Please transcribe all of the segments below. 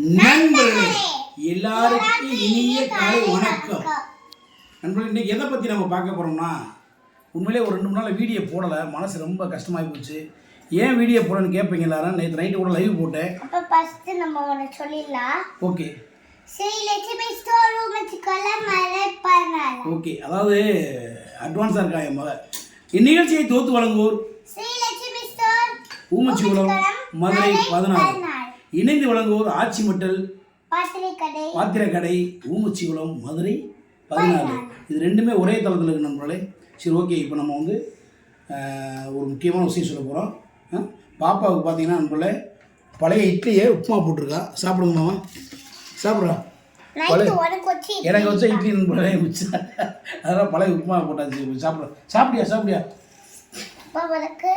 நண்பர்களே எல்லாருக்கும் இனிய காலை வணக்கம். நண்பர்களே இன்னைக்கு எதை பற்றி நம்ம பார்க்க போகிறோம்னா உண்மையிலே ஒரு ரெண்டு மூணு நாள் வீடியோ போடலை. மனசு ரொம்ப கஷ்டமாகி போச்சு. ஏன் வீடியோ போடணும்னு கேட்பீங்க எல்லாரும்? நேற்று நைட்டு கூட லைவ் போட்டேன். அப்ப ஃபர்ஸ்ட் நம்ம ஒன்று சொல்லிடலாம். Okay. Sri Lakshmi store okay. அதாவது அட்வான்ஸாக இருக்கா என் மக இந்நிகழ்ச்சியை தோத்து வழங்குவோர் ஸ்ரீ லட்சுமி ஸ்டோர் ஊமச்சிகுளம் மதுரை பதினாறு. இணைந்து வழங்குவோர் ஆச்சி மட்டல் பாத்திரை கடை பாத்திரக்கடை ஊமச்சிகுளம் மதுரை பதினாலு இது ரெண்டுமே ஒரே தளத்தில் இருக்கு நண்பர்களே. சரி ஓகே இப்போ நம்ம வந்து ஒரு முக்கியமான விஷயம் சொல்ல போகிறோம் பாப்பாவுக்கு பார்த்தீங்கன்னா நண்பர்களே பழைய இட்லியை உப்புமா போட்டிருக்கா. சாப்பிடுங்க மாமா. சாப்பிட்றா? வச்சு எனக்கு வச்ச இட்லி நண்பர்களே மிச்சம் அதெல்லாம் பழைய உப்புமா போட்டாச்சு. சாப்பிட சாப்பிடியா சாப்பிடியா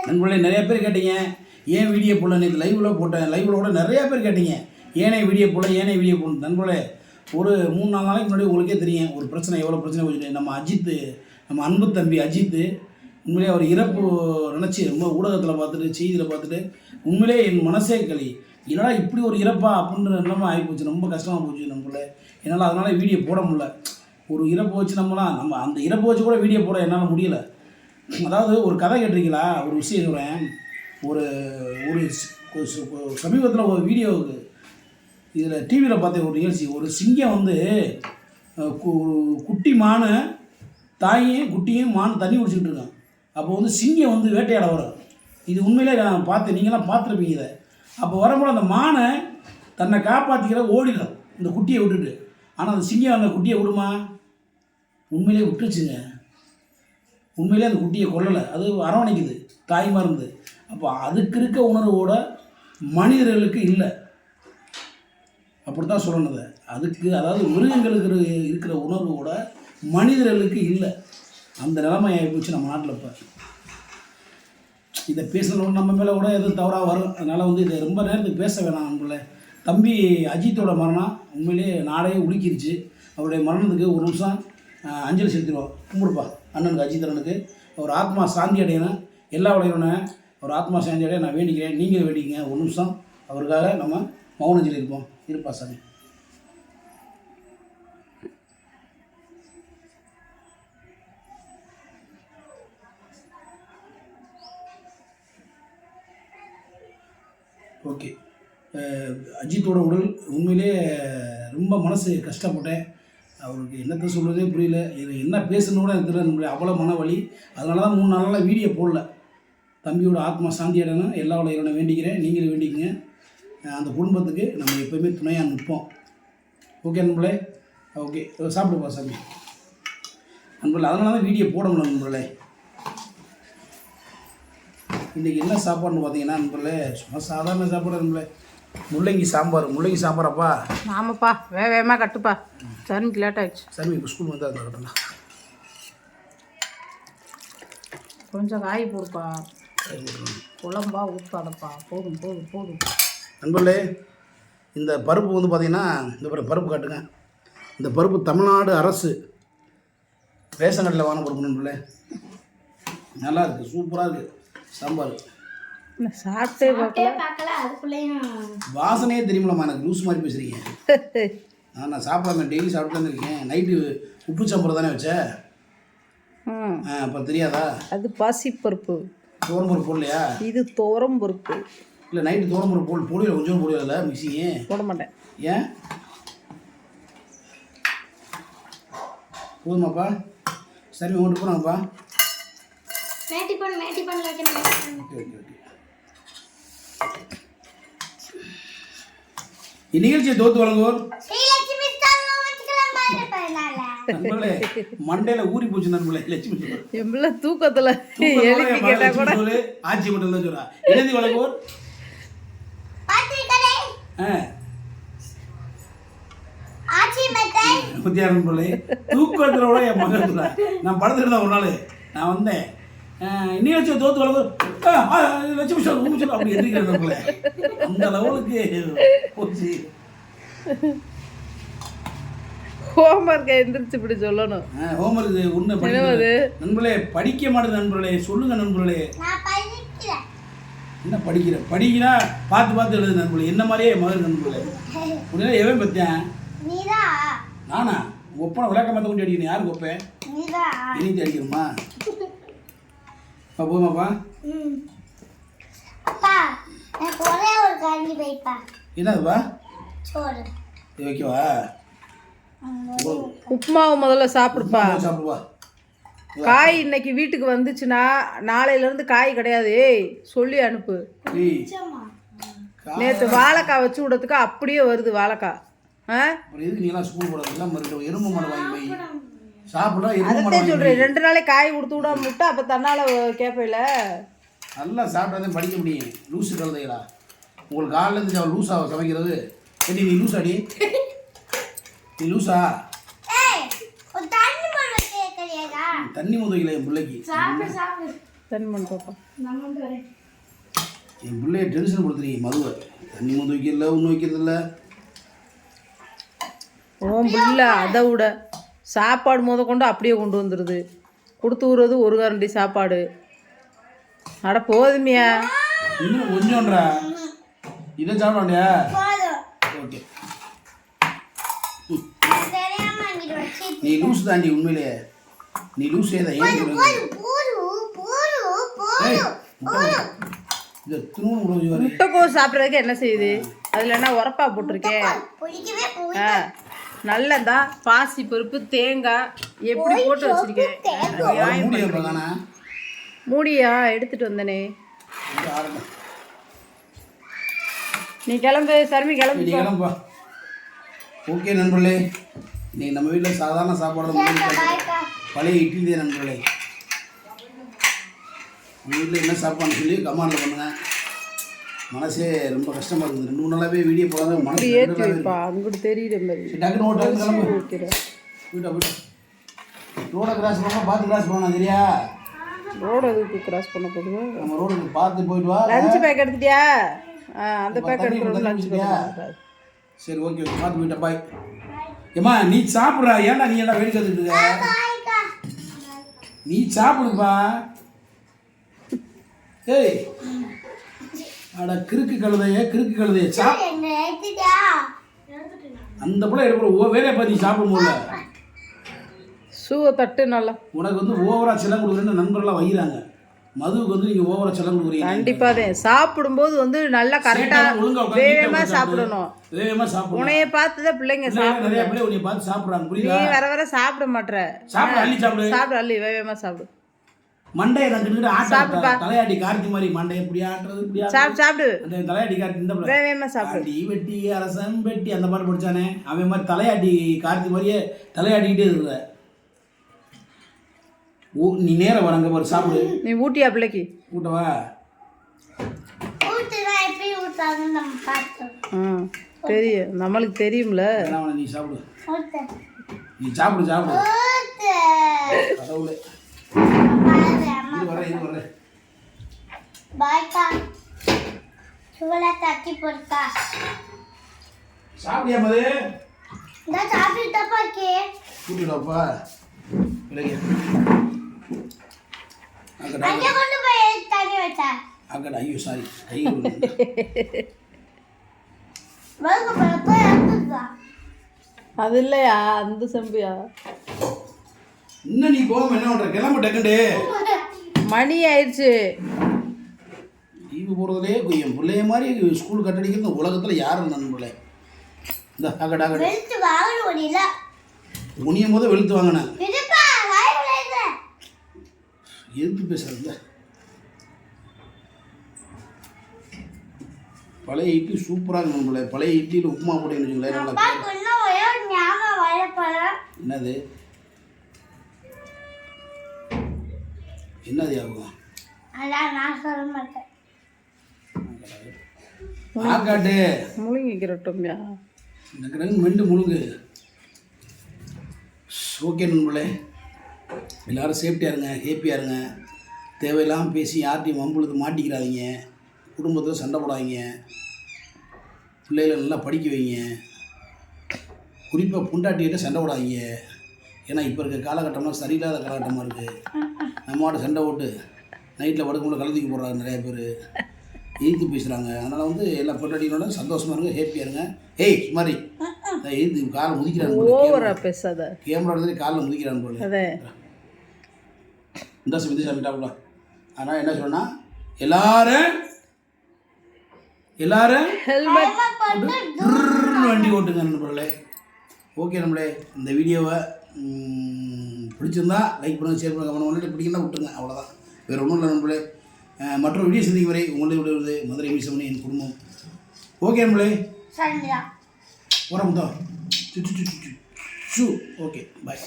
நண்பர்களே நிறைய பேர் கேட்டீங்க. ஏன் வீடியோ போடல? நேற்று லைவில் போட்டேன். லைவில் கூட நிறையா பேர் கேட்டீங்க. ஏனே வீடியோ போடல ஏனே வீடியோ போடணும் நண்பர்களே ஒரு மூணு நாலு நாளைக்கு முன்னாடி உங்களுக்கே தெரியும். ஒரு பிரச்சனை எவ்வளோ பிரச்சனை போயிட்டு நம்ம அஜித்து நம்ம அன்பு தம்பி அஜித்து உண்மையிலே அவர் இறப்பு நினச்சி ரொம்ப ஊடகத்தில் பார்த்துட்டு செய்தியில் பார்த்துட்டு உண்மையிலே என் மனசே களி. என்னடா இப்படி ஒரு இறப்பா அப்படின்னு என்னமா ஆகிப்போச்சு ரொம்ப கஷ்டமாக போச்சு நம்மளே என்னால் அதனால் வீடியோ போட முடியல. ஒரு இறப்பு வச்சு நம்மளாம் நம்ம அந்த இறப்பு வச்சு கூட வீடியோ போட என்னால் முடியலை. அதாவது ஒரு கதை கேட்டிருக்கீங்களா? ஒரு விஷயம் சொல்கிறேன் ஒரு ஒரு சமீபத்தில் ஒரு வீடியோவுக்கு இதில் டிவியில் பார்த்த ஒரு நிகழ்ச்சி. ஒரு சிங்கம் வந்து ஒரு குட்டி மானை தாயும் குட்டியும் மான் தண்ணி குடிச்சிக்கிட்டு இருக்கான். அப்போ வந்து சிங்கம் வந்து வேட்டையாட வரும் இது உண்மையிலே நான் பார்த்தேன் நீங்களாம் பார்த்துருப்பீங்க இதை. அப்போ வரும்போது அந்த மானை தன்னை காப்பாற்றிக்கிற ஓடிடும் இந்த குட்டியை விட்டுட்டு. ஆனால் அந்த சிங்கம் அந்த குட்டியை விடுமா? உண்மையிலே விட்டுருச்சுங்க. உண்மையிலே அந்த குட்டியை கொல்லலை. அது அரவணைக்குது. தாய் மருந்து. அப்போ அதுக்கு இருக்க உணர்வோட மனிதர்களுக்கு இல்லை. அப்படித்தான் தான் சொல்லணுது அதுக்கு அதாவது மிருகங்களுக்கு இருக்கிற உணர்வோட மனிதர்களுக்கு இல்லை. அந்த நிலைமை ஆகிப்போச்சு நம்ம நாட்டில் இப்போ. இதை பேசணும் நம்ம மேலே கூட எதுவும் தவறாக வரும். அதனால் வந்து இதை ரொம்ப நேரத்துக்கு பேச வேணாம் நம்மள தம்பி அஜித்தோட மரணம் உண்மையிலேயே நாடே உலுக்கிருச்சு. அவருடைய மரணத்துக்கு ஒரு நிமிஷம் அஞ்சலி செலுத்திடுவோம் கும்பிடுப்பா அண்ணனுக்கு அஜித் அண்ணனுக்கு. அவர் ஆத்மா சாந்தி அடையணும். எல்லா உடையவனே ஒரு ஆத்மா சாந்தி நான் வேண்டிக்கிறேன் நீங்கள் வேண்டிக்கங்க ஒரு நிமிஷம். அவருக்காக நம்ம மௌனம் இருப்போம். இருப்பா சாமி. ஓகே. அஜித்தோட உடல் உண்மையிலே ரொம்ப மனசு கஷ்டப்பட்டேன். அவருக்கு என்னத்தை சொல்கிறதே புரியல. என்ன பேசணும் தெரியல. நம்மளுடைய அவ்வளோ மன வலி. அதனால தான் மூணு நாளெல்லாம் வீடியோ போடல. தம்பியோட ஆத்மா சாந்தி அடையணும். எல்லா இறைவனை வேண்டிக்கிறேன். நீங்களும் வேண்டிக்கங்க. அந்த குடும்பத்துக்கு நம்ம எப்போயுமே துணையாக நிற்போம். ஓகே நண்பர்களே? ஓகே சாப்பிடுப்பா சாமி. நண்பர்களே அதனால தான் வீடியோ போட முடியல நண்பர்களே. இன்றைக்கி என்ன சாப்பாடுன்னு பார்த்தீங்கன்னா நண்பர்களே சும்மா சாதாரண சாப்பாடு நண்பர்களே. முள்ளங்கி சாம்பார். முள்ளங்கி சாம்பாரப்பா? ஆமாப்பா. வே வேகமாக கட்டுப்பா. சரணிக்கு லேட் ஆயிடுச்சு. சாமி இப்போ ஸ்கூல் வந்து அந்த கட்டலாம். கொஞ்சம் காய் போடுப்பா. குழம்பா ஊற்றாதப்பா போதும் போதும் போதும். நண்பர்களே இந்த பருப்பு வந்து பார்த்தீங்கன்னா இந்த பாரு, பருப்பு காட்டுங்க. இந்த பருப்பு தமிழ்நாடு அரசு ரேஷன் கடையில் வாங்கின பருப்பு நண்பர்களே. நல்லா இருக்குது சூப்பராக இருக்குது சாம்பார். நான் சாப்பிட்டே பார்க்கல? வாசனையே தெரியுமில்லம்மா எனக்கு லூஸ் மாதிரி பேசுகிறீங்க ஆ, நான் சாப்பிடாம டெய்லி சாப்பிட்டு தான் இருக்கேன். நைட்டு உப்பு சாம்பார் தானே வச்சேன் ம். ஆ அப்போ தெரியாதா? அது பாசிப்பருப்பு. தோரம்பருப்பு போடலையா? இது தோரம் பருப்பு இல்லை நைட்டு தோரம்பருப்பு போல் பொடியில் கொஞ்சம் பொடியில் மிக்சிங்க போட மாட்டேன் ஏன்? போதுமாப்பா. சரி ஓட்டு போனாப்பா மேட்டி பண்ணு மேட்டி பண்ணு வைக்கணும் ஓகே ஓகே ஓகே. இந்நிகழ்ச்சியை தோத்து வழங்குவோர் ஸ்ரீ லட்சுமி ஸ்டோர் ரூம் வச்சுக்கொள்ள மழை பரநாள் நண்பர்களே மண்டையில் ஊறி போச்சு நண்பர்களே லட்சுமி சொல்லு. எம்பிள்ள தூக்கத்தில் மகள் கேட்டால் கூட. சொல்லு, ஆட்சி மட்டும் தான் சொல்றா. இணைந்து வழங்குவோர்? தூக்கத்தில் கூட என் மகள் சொல்றா. நான் படத்துல இருந்தேன் ஒரு நாள். நான் வந்தேன். நிகழ்ச்சியை தோத்து வளர்ந்து லட்சுமி சார் அப்படி எதிர்க்கிறேன் நண்பர்களே. அந்த லெவலுக்கு போச்சு. ஹோம்ஒர்க்கை எந்திரிச்சு இப்படி சொல்லணும். ஹோம்ஒர்க் உன்னை படிக்க என்னது? நண்பர்களே படிக்க மாட்டேது நண்பர்களே சொல்லுங்க நண்பர்களே. நான் படிக்கிறேன் என்ன படிக்கிற? படிக்கிறா பார்த்து பார்த்து எழுது நண்பர்களே. என்ன மாதிரியே மகன் நண்பர்களே? உடனே எவன் பத்தேன் நீதான் நானா? ஒப்பனை விளக்க மத்த கொண்டு அடிக்கணும் யாருக்கு ஒப்பேன் இனித்து அடிக்கணுமா? அப்பா போமாப்பா எனக்கு என்னதுப்பா சோறு. இது வைக்கவா? உப்புமாவை முதல்ல சாப்பிடுப்பா. காய் இன்னைக்கு வீட்டுக்கு வந்துச்சுன்னா நாளையிலேருந்து காய் கிடையாது. ஏய் சொல்லி அனுப்பு. நேற்று வாழைக்காய் வச்சு விடறதுக்கு அப்படியே வருது வாழைக்காய். ஆ? வாங்கி சொல்கிறேன் ரெண்டு நாளைக்கு காய் கொடுத்து விடாம விட்டா அப்போ தன்னால் கேட்பையில நல்லா சாப்பிட்டாதான் படிக்க முடியும். லூசு கழுதைகளா உங்களுக்கு காலைல இருந்து அவள் லூஸா சமைக்கிறது. ஏடி நீ லூசாடி? நீ லூசா தண்ணி முதுகில என் பிள்ளைக்கு. தண்ணி மண் பாப்பா என் பிள்ளைய டென்ஷன் கொடுத்துறீங்க மதுவை. தண்ணி முது வைக்கிறதில்ல ஒன்றும் வைக்கிறதில்ல. உன் பிள்ளை அதை விட சாப்பாடு முத கொண்டு அப்படியே கொண்டு வந்துடுது கொடுத்து விடுறது ஒரு கரண்டி சாப்பாடு. அட போதுமியா. இன்னும் கொஞ்சம்ன்றா. இதை சாப்பிடாண்டியா போதும் ஓகே தெரியாம அங்கிட்டு வச்சு நீ லூஸ் தாண்டி உண்மையிலேயே. நீ லூஸே முட்டைக்கோஸ் சாப்பிட்றதுக்கு என்ன செய்யுது? அதில் என்ன உரப்பா போட்டிருக்கேன் நல்லதா? பாசி பருப்பு தேங்காய் எப்படி போட்டு வச்சிருக்கேன் மூடிய எடுத்துட்டு வந்தனே. நீ கிளம்பு சர்மி கிளம்பு நீ கிளம்பா ஓகே நண்பர்களே. இன்னைக்கு நம்ம வீட்டில் சாதாரண சாப்பாடு பழைய இட்லி தான் நண்பர்களே. உங்கள் வீட்டில் என்ன சாப்பாடுன்னு சொல்லி கமாண்டில் பண்ணுங்க. மனசே ரொம்ப கஷ்டமாக இருக்குது. ரெண்டு மூணு நாளாவே வீடியோ போடாத மனசு அங்கிட்டு தெரியுற மாதிரி. டக்குனு ஓட்டு கிளம்பு. வைக்கிறேன் போயிட்டா ரோடை கிராஸ் பண்ணால் பார்த்து கிராஸ் பண்ணணும் சரியா ரோடு எதுக்கு கிராஸ் பண்ண போகுது நம்ம ரோடு பார்த்து போயிட்டு வா. லஞ்ச் பேக் எடுத்துட்டியா? ஆ அந்த பேக் எடுத்துட்டு லஞ்ச்? பேக் சரி ஓகே ஓகே பார்த்து போயிட்டா பாய் ஏம்மா நீ சாப்பிட்றா? ஏன்டா நீ எல்லாம் வேடிக்கை இருக்க? நீ சாப்பிடுப்பா. ஏய் அட கிறுக்கு கழுதைய கிறுக்கு கழுதைய எடுத்துட்டா அந்த பிள்ளை எடுக்கிற ஓ வேலையை பார்த்து சாப்பிட முடியல. ஷூவை தட்டு நல்லா. உனக்கு வந்து ஓவரா செல்லம் கொடுக்குறேன்னு நண்பர்கள்லாம் வைகிறாங்க மதுவுக்கு வந்து நீங்க ஓவரா செல்லம் கொடுக்குறீங்க. கண்டிப்பா தான் சாப்பிடும்போது வந்து நல்லா கரெக்டா சேட்டை ஒழுங்கா உட்கார்ந்து வேகமா வீட்டுல சாப்பிடணும். வேகமா சாப்பிடணும். உன்னைய பார்த்து தான் பிள்ளைங்க சாப்பிடும் நிறைய பிள்ளை உன்னை பார்த்து சாப்பிடுறாங்க. நீ புரியுதா வர வர சாப்பிட மாட்ற. சாப்பிடு அள்ளி சாப்பிடு. சாப்பிடு அள்ளி வேகமா சாப்பிடு. மண்டையை சாப்பிடுப்பா. ஆட்ட தலையாட்டி கார்த்தி மாதிரி மண்டையை இப்படி ஆட்டுறது இப்படி. சாப்பிடு சாப்பிடு. அந்த தலையாட்டி கார்த்தி இந்த பிள்ளை. வேகமா சாப்பிடு. ஆண்டி வெட்டி அரசன் வெட்டி அந்த பாட்டு படிச்சானே. அவன் மாதிரி தலையாட்டி கார்த்தி மாதிரியே தலையாட்டிக்கிட்டே இருக்கிற நீ நேரம் வர அங்கே பாரு சாப்பிடு. நீ ஊட்டியா பிள்ளைக்கு? ம் தெரியும் நம்மளுக்கு தெரியும்ல. நீ சாப்பிடு. ஊத்து நீ சாப்பிடு சாப்பிடு. ஊத்து கடவுளே இது வர இது வர பாய்க்கா சுவலை தட்டி போடுக்கா. மது? கூட்டிடுவாப்பா பிள்ளைங்க அக்கடா அங்கே கொண்டு போய் தண்ணி வச்சா? அக்கடா ஐயோ சாரி அது இல்லையா? அந்த செம்பியா? இன்னும் நீ போகாம என்ன பண்ற? கிளம்பு டக்குண்டு. மணி ஆயிடுச்சு. லீவு போகிறதுலே என் பிள்ளைய மாதிரி ஸ்கூல் கட்டடிக்கிறது இந்த உலகத்தில் யாரும் நண்பர்களே இந்த முடியல உனியும் போது வெளுத்து வாங்கினேன். எதுக்கு பேசுறது? பழைய இட்லி சூப்பராக இருக்கும் பழைய இட்லியில் உப்புமா போட்டேன்னு வச்சுங்களேன் என்னது? என்னது மாட்டேன். ஆக்காட்டு முழுங்கிக்கிறட்டோம்யா. இந்த கிடங்கு மெண்டு முழுங்கு. ஓகே நண்பர்களே. எல்லாரும் சேஃப்டியாக இருங்க ஹேப்பியாக இருங்க. தேவையில்லாமல் பேசி யார்ட்டையும் வம்புழுத்து மாட்டிக்கிறாதீங்க. குடும்பத்தில் சண்டை போடாதீங்க. பிள்ளைகளை நல்லா படிக்க வைங்க. குறிப்பாக புண்டாட்டிகிட்ட சண்டை போடாதீங்க. ஏன்னா இப்போ இருக்க காலகட்டம்லாம் சரியில்லாத காலகட்டமாக இருக்குது நம்மாட்ட சண்டை போட்டு நைட்டில் படுக்கும்போது கலந்துக்கு போடுறாங்க நிறைய பேர். எதிர்த்து பேசுகிறாங்க அதனால் வந்து எல்லா பொட்டாட்டிகளோட சந்தோஷமாக இருங்க ஹேப்பியாக இருங்க. ஏய் நான் எதிர்த்து காலை முதிக்கிறான் போல ஓவரா பேசாத. கேமரா காலில் முதிக்கிறான் போல. அதே இந்த சாமி இந்த சாமி டாப்லாம் அதனால் என்ன சொல்லணும்னா எல்லாரும் எல்லாரும் வண்டி ஓட்டுங்க நண்பர்களே. ஓகே நம்மளே இந்த வீடியோவை பிடிச்சிருந்தா லைக் பண்ணுங்கள் ஷேர் பண்ணுங்கள் கமெண்ட் பண்ணிட்டு பிடிக்குன்னா விட்டுருங்க அவ்வளோதான் வேறு ஒன்றும் இல்லை நண்பர்களே. அஹ், மற்றொரு வீடியோ சந்திக்கும் வரை உங்களை விடுவது மதுரை மீசமணி என் குடும்பம். ஓகே நம்மளே உரம் தான் சு ஓகே பாய்